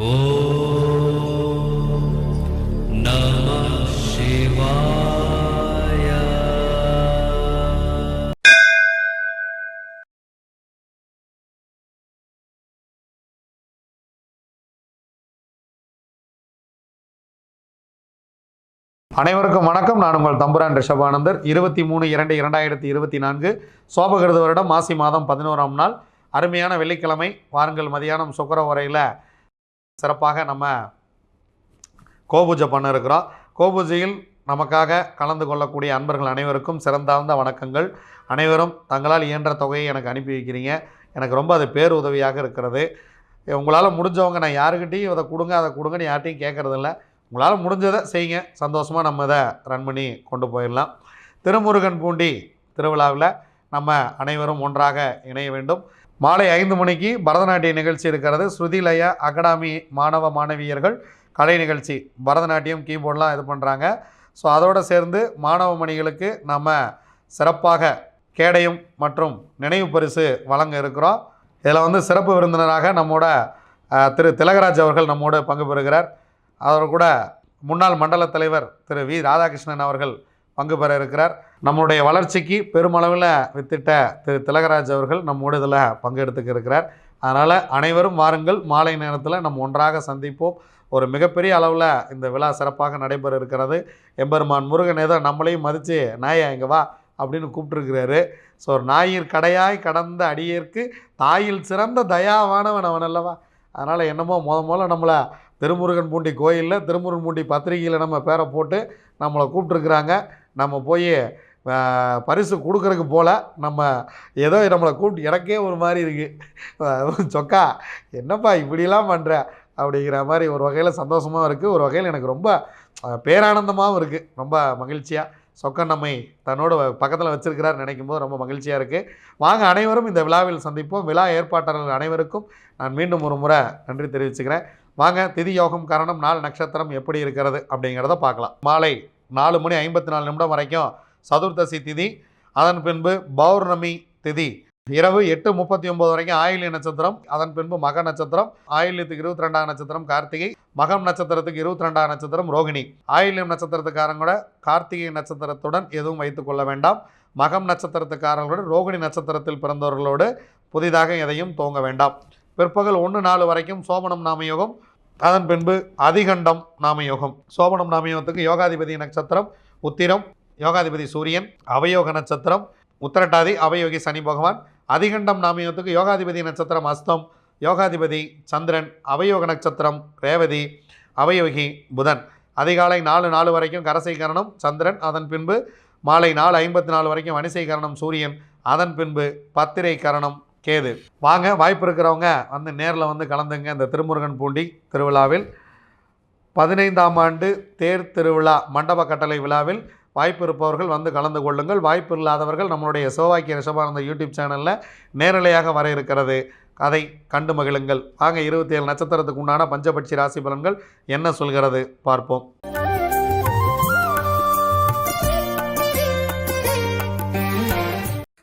அனைவருக்கும் வணக்கம். நான் உங்கள் தம்புரான் ரிஷபானந்தர். இருபத்தி மூணு இரண்டு இரண்டாயிரத்தி இருபத்தி நான்கு சோபகிருத வருடம் மாசி மாதம் பதினோராம் நாள். அருமையான வெள்ளிக்கிழமை. வாருங்கள் மதியானம் சுக்கர உரையில் சிறப்பாக நம்ம கோபூஜை பண்ண இருக்கிறோம் கோபூஜையில் நமக்காக கலந்து கொள்ளக்கூடிய அன்பர்கள் அனைவருக்கும் சிறந்தார்ந்த வணக்கங்கள். அனைவரும் தங்களால் இயன்ற தொகையை எனக்கு அனுப்பி வைக்கிறீங்க. எனக்கு ரொம்ப அது பேருதவியாக இருக்கிறது. உங்களால் முடிஞ்சவங்க நான் யாருக்கிட்டையும் இதை கொடுங்க அதை கொடுங்கன்னு யார்கிட்டையும் கேட்குறதில்ல உங்களால் முடிஞ்சதை செய்யுங்க. சந்தோஷமாக நம்ம இதை ரன் பண்ணி கொண்டு போயிடலாம். திருமுருகன் பூண்டி திருவிழாவில் நம்ம அனைவரும் ஒன்றாக இணைய வேண்டும். மாலை ஐந்து மணிக்கு பரதநாட்டிய நிகழ்ச்சி இருக்கிறது. ஸ்ருதிலய அகாடமி மாணவ மாணவியர்கள் கலை நிகழ்ச்சி. பரதநாட்டியம் கீபோர்ட்லாம் இது பண்ணுறாங்க ஸோ அதோடு சேர்ந்து மாணவ மணிகளுக்கு நம்ம சிறப்பாக கேடயம் மற்றும் நினைவு பரிசு வழங்க இருக்கிறோம். இதில் வந்து சிறப்பு விருந்தினராக நம்மோட திரு திலகராஜ் அவர்கள் நம்மோடு பங்கு பெறுகிறார். அவர் கூட முன்னாள் மண்டல தலைவர் திரு வி. ராதாகிருஷ்ணன் அவர்கள் பங்கு பெற இருக்கிறார். நம்முடைய வளர்ச்சிக்கு பெருமளவில் வித்திட்ட திரு திலகராஜ் அவர்கள் நம்மோடு இதில் பங்கெடுத்துக்க இருக்கிறார். அதனால் அனைவரும் வாருங்கள். மாலை நேரத்தில் நம்ம ஒன்றாக சந்திப்போம். ஒரு மிகப்பெரிய அளவில் இந்த விழா சிறப்பாக நடைபெற இருக்கிறது. எம்பெருமான் முருகன் ஏதோ நம்மளையும் மதித்து நாயா இங்கே வா அப்படின்னு கூப்பிட்டுருக்கிறாரு. ஸோ நாயிற் கடையாய் கடந்த அடியிற்கு தாயில் சிறந்த தயாவானவன் அவன் அல்லவா? அதனால் என்னமோ முத முதல்ல நம்மளை திருமுருகன் பூண்டி கோயிலில் திருமுருகன் பூண்டி பத்திரிகையில் நம்ம பேரை போட்டு நம்மளை கூப்பிட்ருக்குறாங்க நம்ம போய் பரிசு கொடுக்குறதுக்கு போல் நம்ம ஏதோ நம்மளை கூப்பிட்டு எனக்கே ஒரு மாதிரி இருக்குது சொக்கா என்னப்பா இப்படிலாம் பண்ணுற அப்படிங்கிற மாதிரி ஒரு வகையில் சந்தோஷமாகவும் இருக்குது ஒரு வகையில் எனக்கு ரொம்ப பேரானந்தமாகவும் இருக்குது ரொம்ப மகிழ்ச்சியாக சொக்கன் நம்மை தன்னோட பக்கத்தில் வச்சிருக்கிறார் நினைக்கும் போது ரொம்ப மகிழ்ச்சியாக இருக்குது வாங்க அனைவரும் இந்த விழாவில் சந்திப்போம். விழா ஏற்பாட்டாளர்கள் அனைவருக்கும் நான் மீண்டும் ஒரு முறை நன்றி தெரிவிச்சுக்கிறேன். வாங்க திதி யோகம் காரணம் நாள் நட்சத்திரம் எப்படி இருக்கிறது அப்படிங்கிறத பார்க்கலாம். மாலை நாலு மணி ஐம்பத்தி நாலு நிமிடம் வரைக்கும் சதுர்த்தசி திதி. அதன் பின்பு பௌர்ணமி திதி. இரவு எட்டு முப்பத்தி ஒன்பது வரைக்கும் ஆயில்ய நட்சத்திரம் அதன் பின்பு மக நட்சத்திரம் ஆயில்யத்துக்கு இருபத்தி ரெண்டாம் நட்சத்திரம் கார்த்திகை மகம் நட்சத்திரத்துக்கு இருபத்தி ரெண்டாம் நட்சத்திரம் ரோகிணி. ஆயில்யம் நட்சத்திரத்துக்காரங்களோட கார்த்திகை நட்சத்திரத்துடன் எதுவும் வைத்துக் கொள்ள வேண்டாம். மகம் நட்சத்திரத்துக்காரர்களோடு ரோகிணி நட்சத்திரத்தில் பிறந்தவர்களோடு புதிதாக எதையும் துவங்க வேண்டாம். பிற்பகல் ஒன்று நாலு வரைக்கும் சோமனம் நாமயோகம் அதன் பின்பு அதிகண்டம் நாமயோகம். சோபனம் நாமயோகத்துக்கு யோகாதிபதி நட்சத்திரம் உத்திரம் யோகாதிபதி சூரியன் அவயோக நட்சத்திரம் உத்திரட்டாதி அவயோகி சனி பகவான் அதிகண்டம் நாமயோகத்துக்கு யோகாதிபதி நட்சத்திரம் அஸ்தம் யோகாதிபதி சந்திரன் அவயோக நட்சத்திரம் ரேவதி அவயோகி புதன். அதிகாலை நாலு நாலு வரைக்கும் கரசை கரணம் சந்திரன் அதன் பின்பு மாலை நாலு ஐம்பத்தி நாலு வரைக்கும் வனிசை கரணம் சூரியன் அதன் பின்பு பத்திரை கரணம் கேது. வாங்க வாய்ப்பு இருக்கிறவங்க வந்து நேரில் வந்து கலந்துங்க. இந்த திருமுருகன் பூண்டி திருவிழாவில் பதினைந்தாம் ஆண்டு தேர் திருவிழா மண்டப கட்டளை விழாவில் வாய்ப்பு இருப்பவர்கள் வந்து கலந்து கொள்ளுங்கள். வாய்ப்பு இல்லாதவர்கள் நம்மளுடைய சோவாக்கிய ரிஷபானந்த யூடியூப் சேனலில் நேரலையாக வர இருக்கிறது. அதை கண்டு மகிழுங்கள். ஆக இருபத்தி ஏழு நட்சத்திரத்துக்கு உண்டான பஞ்சபட்சி ராசி பலன்கள் என்ன சொல்கிறது? பார்ப்போம்.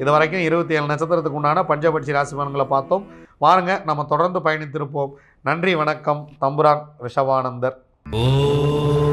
இது வரைக்கும் இருபத்தி ஏழு நட்சத்திரத்துக்கு உண்டான பஞ்சபட்சி ராசி பலன்களை பார்த்தோம். வாருங்க நம்ம தொடர்ந்து பயணித்திருப்போம். நன்றி வணக்கம். தம்புரான் ரிஷவானந்தர் ஓ